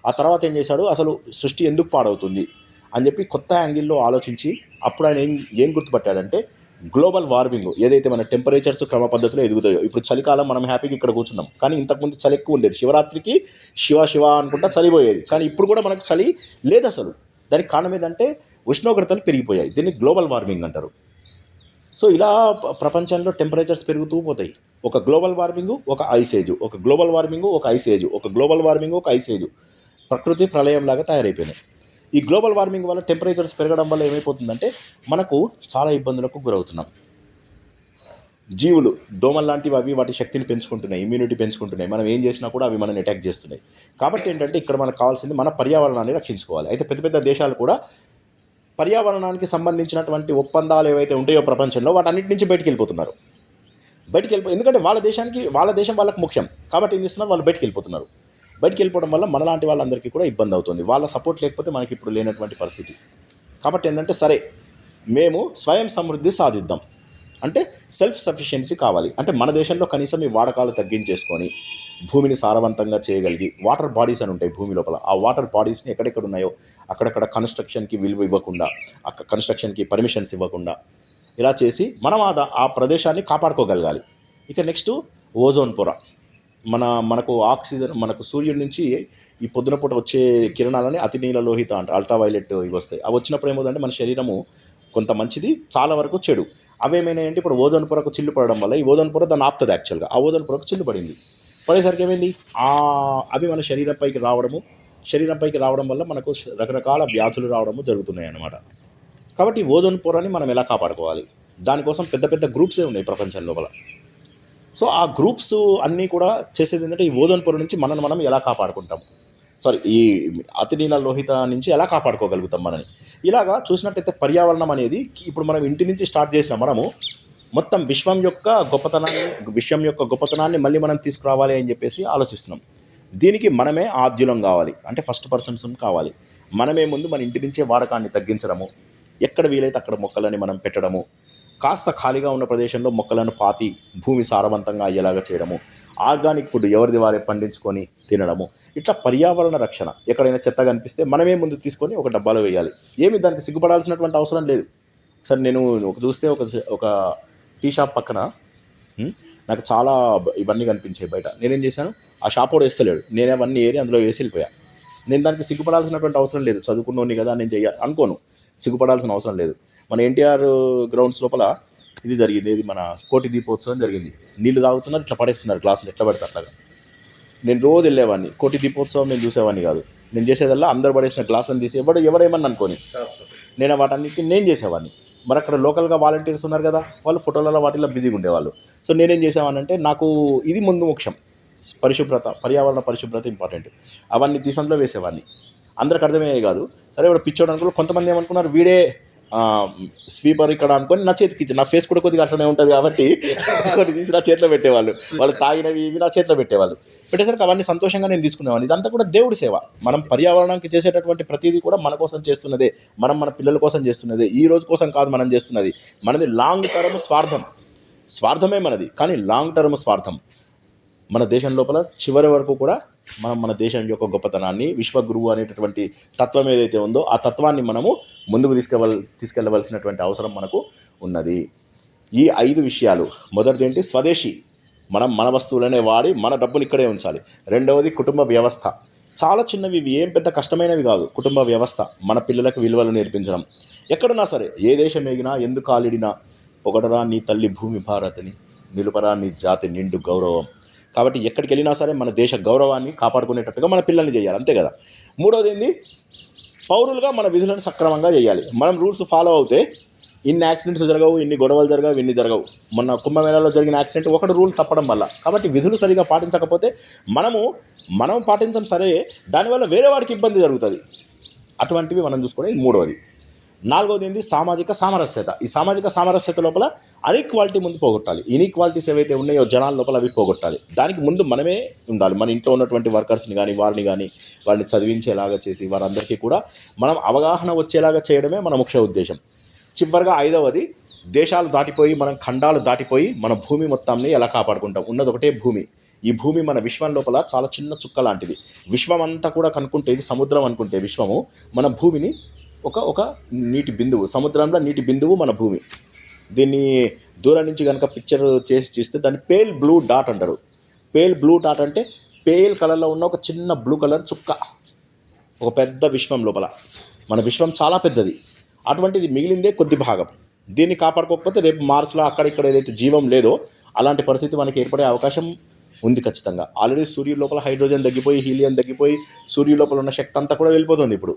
ఆ తర్వాత ఏం చేశాడు? అసలు సృష్టి ఎందుకు పాడవుతుంది అని చెప్పి కొత్త యాంగిల్లో ఆలోచించి అప్పుడు ఆయన ఏం ఏం గుర్తుపట్టాడంటే గ్లోబల్ వార్మింగ్ ఏదైతే మన టెంపరేచర్స్ క్రమ పద్ధతిలో ఎదుగుతాయో. ఇప్పుడు చలికాలం మనం హ్యాపీగా ఇక్కడ కూర్చున్నాం. కానీ ఇంతకుముందు చలి ఎక్కువ ఉండేది. శివరాత్రికి శివ శివ అనుకుంటా చలిపోయేది. కానీ ఇప్పుడు కూడా మనకు చలి లేదు అసలు. దానికి కారణం ఏంటంటే ఉష్ణోగ్రతలు పెరిగిపోయాయి. దీన్ని గ్లోబల్ వార్మింగ్ అంటారు. సో ఇలా ప్రపంచంలో టెంపరేచర్స్ పెరుగుతూ పోతాయి. ఒక గ్లోబల్ వార్మింగ్ ఒక ఐస్ ఏజ్. ఒక గ్లోబల్ వార్మింగ్ ఒక ఐస్ ఏజ్. ఒక గ్లోబల్ వార్మింగ్ ఒక ఐస్ ఏజ్. ప్రకృతి ప్రళయంలాగా తయారైపోయినాయి. ఈ గ్లోబల్ వార్మింగ్ వల్ల టెంపరేచర్స్ పెరగడం వల్ల ఏమైపోతుందంటే మనకు చాలా ఇబ్బందులకు గురవుతున్నాం. జీవులు దోమలు లాంటివి అవి వాటి శక్తిని పెంచుకుంటున్నాయి ఇమ్యూనిటీ పెంచుకుంటున్నాయి. మనం ఏం చేసినా కూడా అవి మనల్ని అటాక్ చేస్తున్నాయి. కాబట్టి ఏంటంటే ఇక్కడ మనకు కావాల్సింది మన పర్యావరణాన్ని రక్షించుకోవాలి. అయితే పెద్ద పెద్ద దేశాలు కూడా పర్యావరణానికి సంబంధించినటువంటి ఒప్పందాలు ఏవైతే ఉంటాయో ప్రపంచంలో వాటన్నిటి నుంచి బయటికి వెళ్ళిపోతున్నారు. బయటికి వెళ్ళిపో ఎందుకంటే వాళ్ళ దేశానికి వాళ్ళ దేశం వాళ్ళకి ముఖ్యం. కాబట్టి ఏం చేస్తున్నారు? వాళ్ళు బయటికి వెళ్ళిపోతున్నారు. బయటికి వెళ్ళిపోవడం వల్ల మనలాంటి వాళ్ళందరికీ కూడా ఇబ్బంది అవుతుంది. వాళ్ళ సపోర్ట్ లేకపోతే మనకి ఇప్పుడు లేనటువంటి పరిస్థితి. కాబట్టి ఏంటంటే సరే మేము స్వయం సమృద్ధి సాధిద్దాం. అంటే సెల్ఫ్ సఫిషియన్సీ కావాలి. అంటే మన దేశంలో కనీసం ఈ వాడకాలు తగ్గించేసుకొని భూమిని సారవంతంగా చేయగలిగి వాటర్ బాడీస్ అని ఉంటాయి భూమి లోపల. ఆ వాటర్ బాడీస్ని ఎక్కడెక్కడ ఉన్నాయో అక్కడక్కడ కన్స్ట్రక్షన్కి విలువ ఇవ్వకుండా అక్కడ కన్స్ట్రక్షన్కి పర్మిషన్స్ ఇవ్వకుండా ఇలా చేసి మనం ఆ ఆ ప్రదేశాన్ని కాపాడుకోగలగాలి. ఇక నెక్స్ట్ ఓజోన్ పొర. మన మనకు ఆక్సిజన్ మనకు సూర్యుడి నుంచి ఈ పొద్దున పూట వచ్చే కిరణాలని అతి నీల లోహిత అంటారు అల్ట్రావైలెట్ ఇవి వస్తాయి. అవి వచ్చినప్పుడు ఏమవుతుందంటే మన శరీరము కొంత మంచిది చాలా వరకు చెడు. అవేమైనాయంటే ఇప్పుడు ఓజోన్ పొరకు చిల్లు పడడం వల్ల ఈ ఓజోన్ పొర దాన్ని ఆపుతుంది యాక్చువల్గా. ఆ ఓజోన్ పొరకు చిల్లు పడింది. పడేసరికి ఏమైంది ఆ అవి మన శరీరంపైకి రావడము శరీరంపైకి రావడం వల్ల మనకు రకరకాల వ్యాధులు రావడము జరుగుతున్నాయి అన్నమాట కాబట్టి ఈ ఓజోన్ పొరని మనం ఎలా కాపాడుకోవాలి? దానికోసం పెద్ద పెద్ద గ్రూప్సే ఉన్నాయి ప్రపంచం లోపల. సో ఆ గ్రూప్స్ అన్నీ కూడా చేసేది ఏంటంటే ఈ ఓజోన్ పొర నుంచి మనల్ని మనం ఎలా కాపాడుకుంటాం? సారీ ఈ అతినీల లోహిత నుంచి ఎలా కాపాడుకోగలుగుతాం మనని? ఇలాగా చూసినట్టయితే పర్యావరణం అనేది ఇప్పుడు మనం ఇంటి నుంచి స్టార్ట్ చేసిన మనము మొత్తం విశ్వం యొక్క గొప్పతనాన్ని విశ్వం యొక్క గొప్పతనాన్ని మళ్ళీ మనం తీసుకురావాలి అని చెప్పేసి ఆలోచిస్తున్నాం. దీనికి మనమే ఆద్యులం కావాలి. అంటే ఫస్ట్ పర్సన్స్ కావాలి. మనమే ముందు మన ఇంటి నుంచే వాడకాన్ని తగ్గించడము ఎక్కడ వీలైతే అక్కడ మొక్కలని మనం పెట్టడము కాస్త ఖాళీగా ఉన్న ప్రదేశంలో మొక్కలను పాతి భూమి సారవంతంగా అయ్యేలాగా చేయడము ఆర్గానిక్ ఫుడ్ ఎవరిది వారే పండించుకొని తినడము ఇట్లా పర్యావరణ రక్షణ. ఎక్కడైనా చెత్త కనిపిస్తే మనమే ముందు తీసుకొని ఒక డబ్బాలో వేయాలి. ఏమి దానికి సిగ్గుపడాల్సినటువంటి అవసరం లేదు. సరే నేను ఒక చూస్తే ఒక ఒక టీ షాప్ పక్కన నాకు చాలా ఇవన్నీ కనిపించాయి బయట. నేనేం చేశాను ఆ షాప్ కూడా వేస్తలేడు. నేను అవన్నీ ఏరి అందులో వేసి వెళ్ళిపోయా నేను దానికి సిగ్గుపడాల్సినటువంటి అవసరం లేదు. చదువుకున్నోని కదా నేను చెయ్యాలి అనుకోను. సిగ్గుపడాల్సిన అవసరం లేదు. మన ఎన్టీఆర్ గ్రౌండ్స్ లోపల ఇది జరిగింది. ఇది మన కోటి దీపోత్సవం జరిగింది. నీళ్ళు తాగుతున్నారు ఇట్లా పడేస్తున్నారు. గ్లాసులు ఎట్లా పడితే అట్లాగా. నేను రోజు వెళ్ళేవాడిని. కోటి దీపోత్సవం నేను చూసేవాడిని కాదు. నేను చేసేదల్లా అందరు పడేసిన గ్లాసులను తీసి ఎవడు ఎవరేమని అనుకోని. నేను వాటన్నిటిని నేను చేసేవాడిని. మరి అక్కడ లోకల్గా వాలంటీర్స్ ఉన్నారు కదా వాళ్ళు ఫోటోలలో వాటిలో బిజీగా ఉండేవాళ్ళు. సో నేనేం చేసామనంటే నాకు ఇది ముందు ముఖ్యం పరిశుభ్రత పర్యావరణ పరిశుభ్రత ఇంపార్టెంట్. అవన్నీ తీసంలో వేసేవాడిని. అందరికి అర్థమయ్యే కాదు. సరే ఇప్పుడు పిచ్చోడు అనుకున్నారు కొంతమంది ఏమనుకున్నారు వీడే స్వీపర్ ఇక్కడ అనుకొని నా చేతికి ఇచ్చి నా ఫేస్ కూడా కొద్దిగా అట్లనే ఉంటుంది కాబట్టి కొన్ని తీసి నా చేతిలో పెట్టేవాళ్ళు. వాళ్ళు తాగినవి ఇవి నా చేతిలో పెట్టేవాళ్ళు. పెట్టేసరికి అవన్నీ సంతోషంగా నేను తీసుకునేవాడిని. ఇదంతా కూడా దేవుడి సేవ. మనం పర్యావరణానికి చేసేటటువంటి ప్రతిదీ కూడా మన కోసం చేస్తున్నదే. మనం మన పిల్లల కోసం చేస్తున్నదే. ఈ రోజు కోసం కాదు మనం చేస్తున్నది. మనది లాంగ్ టర్మ్ స్వార్థం. స్వార్థమే మనది. కానీ లాంగ్ టర్మ్ స్వార్థం. మన దేశం లోపల చివరి వరకు కూడా మనం మన దేశం యొక్క గొప్పతనాన్ని విశ్వగురువు అనేటటువంటి తత్వం ఏదైతే ఉందో ఆ తత్వాన్ని మనము ముందుకు తీసుకెళ్ళ తీసుకెళ్ళవలసినటువంటి అవసరం మనకు ఉన్నది. ఈ ఐదు విషయాలు. మొదటిది ఏంటి? స్వదేశీ. మనం మన వస్తువులనే వాడి మన డబ్బుని ఇక్కడే ఉంచాలి. రెండవది కుటుంబ వ్యవస్థ. చాలా చిన్నవి ఇవి ఏం పెద్ద కష్టమైనవి కాదు. కుటుంబ వ్యవస్థ. మన పిల్లలకు విలువలు నేర్పించడం. ఎక్కడున్నా సరే ఏ దేశం ఎగినా ఎందుకు కాలిడినా పొగడరా నీ తల్లి భూమి భారతిని నిలుపరా నీ జాతి నిండు గౌరవం. కాబట్టి ఎక్కడికి వెళ్ళినా సరే మన దేశ గౌరవాన్ని కాపాడుకునేటట్టుగా మన పిల్లల్ని చేయాలి. అంతే కదా? మూడవది ఏంది? పౌరులుగా మన విధులను సక్రమంగా చేయాలి. మనం రూల్స్ ఫాలో అవుతే ఇన్ని యాక్సిడెంట్స్ జరగవు ఇన్ని గొడవలు జరగవు ఇన్ని జరగవు. మొన్న కుంభమేళాలో జరిగిన యాక్సిడెంట్ ఒకటి రూల్ తప్పడం వల్ల. కాబట్టి విధులు సరిగా పాటించకపోతే మనము మనం పాటించం సరే దానివల్ల వేరే వాడికి ఇబ్బంది జరుగుతుంది. అటువంటివి మనం చూసుకునే మూడవది. నాలుగవది ఏంది? సామాజిక సామరస్యత. ఈ సామాజిక సామరస్యత లోపల అన్ఈక్వాలిటీ ముందు పోగొట్టాలి. ఇన్ఈక్వాలిటీస్ ఏవైతే ఉన్నాయో జనాల లోపల అవి పోగొట్టాలి. దానికి ముందు మనమే ఉండాలి. మన ఇంట్లో ఉన్నటువంటి వర్కర్స్ని కానీ వారిని కానీ వారిని చదివించేలాగా చేసి వారందరికీ కూడా మనం అవగాహన వచ్చేలాగా చేయడమే మన ముఖ్య ఉద్దేశం. చివరిగా ఐదవది దేశాలు దాటిపోయి మనం ఖండాలు దాటిపోయి మన భూమి మొత్తాన్ని ఎలా కాపాడుకుంటాం? ఉన్నది ఒకటే భూమి. ఈ భూమి మన విశ్వం లోపల చాలా చిన్న చుక్క లాంటిది. విశ్వం అంతా కూడా కనుక్కుంటే ఇది సముద్రం అనుకుంటే విశ్వము మన భూమిని ఒక ఒక నీటి బిందువు సముద్రంలో నీటి బిందువు మన భూమి. దీన్ని దూరం నుంచి కనుక పిక్చర్ చేసి చూస్తే దాన్ని పేల్ బ్లూ డాట్ అంటారు. పేల్ బ్లూ డాట్ అంటే పేల్ కలర్లో ఉన్న ఒక చిన్న బ్లూ కలర్ చుక్క. ఒక పెద్ద విశ్వం లోపల. మన విశ్వం చాలా పెద్దది. అటువంటిది మిగిలిందే కొద్ది భాగం. దీన్ని కాపాడుకోకపోతే రేపు మార్స్లో అక్కడ ఇక్కడ ఏదైతే జీవం లేదో అలాంటి పరిస్థితి మనకి ఏర్పడే అవకాశం ఉంది ఖచ్చితంగా. ఆల్రెడీ సూర్యుడి లోపల హైడ్రోజన్ తగ్గిపోయి హీలియం తగ్గిపోయి సూర్యుడి లోపల ఉన్న శక్తి అంతా కూడా వెళ్ళిపోతుంది ఇప్పుడు.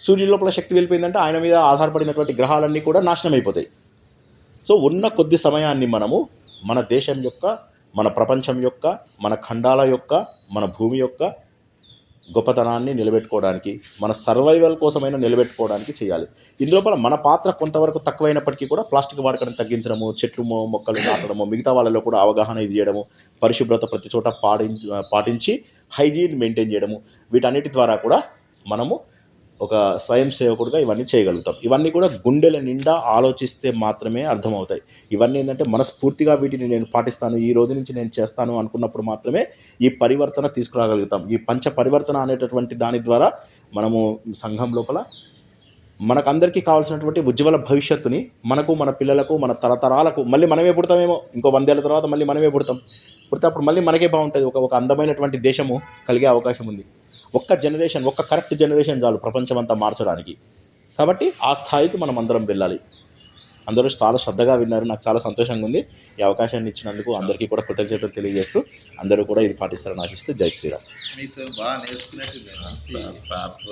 సూర్యుడి లోపల శక్తి వెళ్ళిపోయిందంటే ఆయన మీద ఆధారపడినటువంటి గ్రహాలన్నీ కూడా నాశనం అయిపోతాయి. సో ఉన్న కొద్ది సమయాన్ని మనము మన దేశం యొక్క మన ప్రపంచం యొక్క మన ఖండాల యొక్క మన భూమి యొక్క గొప్పతనాన్ని నిలబెట్టుకోవడానికి మన సర్వైవల్ కోసమైనా నిలబెట్టుకోవడానికి చేయాలి. ఇందులోపల మన పాత్ర కొంతవరకు తక్కువైనప్పటికీ కూడా ప్లాస్టిక్ వాడకడం తగ్గించడము చెట్లు మొక్కలు నాటడము మిగతా వాళ్ళలో కూడా అవగాహన ఇది చేయడము పరిశుభ్రత ప్రతి చోట పాటి పాటించి హైజీన్ మెయింటైన్ చేయడము వీటన్నిటి ద్వారా కూడా మనము ఒక స్వయం సేవకుడిగా ఇవన్నీ చేయగలుగుతాం. ఇవన్నీ కూడా గుండెల నిండా ఆలోచిస్తే మాత్రమే అర్థమవుతాయి. ఇవన్నీ ఏంటంటే మనస్ఫూర్తిగా వీటిని నేను పాటిస్తాను ఈ రోజు నుంచి నేను చేస్తాను అనుకున్నప్పుడు మాత్రమే ఈ పరివర్తన తీసుకురాగలుగుతాం. ఈ పంచ పరివర్తన అనేటటువంటి దాని ద్వారా మనము సంఘం లోపల మనకందరికీ కావాల్సినటువంటి ఉజ్వల భవిష్యత్తుని మనకు మన పిల్లలకు మన తరతరాలకు మళ్ళీ మనమే పుడతామేమో. ఇంకో వందేళ్ళ తర్వాత మళ్ళీ మనమే పుడతాం. పుడితే అప్పుడు మళ్ళీ మనకే బాగుంటుంది. ఒక ఒక అందమైనటువంటి దేశము కలిగే అవకాశం ఉంది. ఒక్క జనరేషన్ ఒక్క కరెక్ట్ జనరేషన్ చాలు ప్రపంచం అంతా మార్చడానికి. కాబట్టి ఆ స్థాయికి మనం అందరం వెళ్ళాలి. అందరూ చాలా శ్రద్ధగా విన్నారు. నాకు చాలా సంతోషంగా ఉంది. ఈ అవకాశాన్ని ఇచ్చినందుకు అందరికీ కూడా కృతజ్ఞతలు తెలియజేస్తూ అందరూ కూడా ఇది పాటిస్తారని ఆశిస్తూ జై శ్రీరామ్.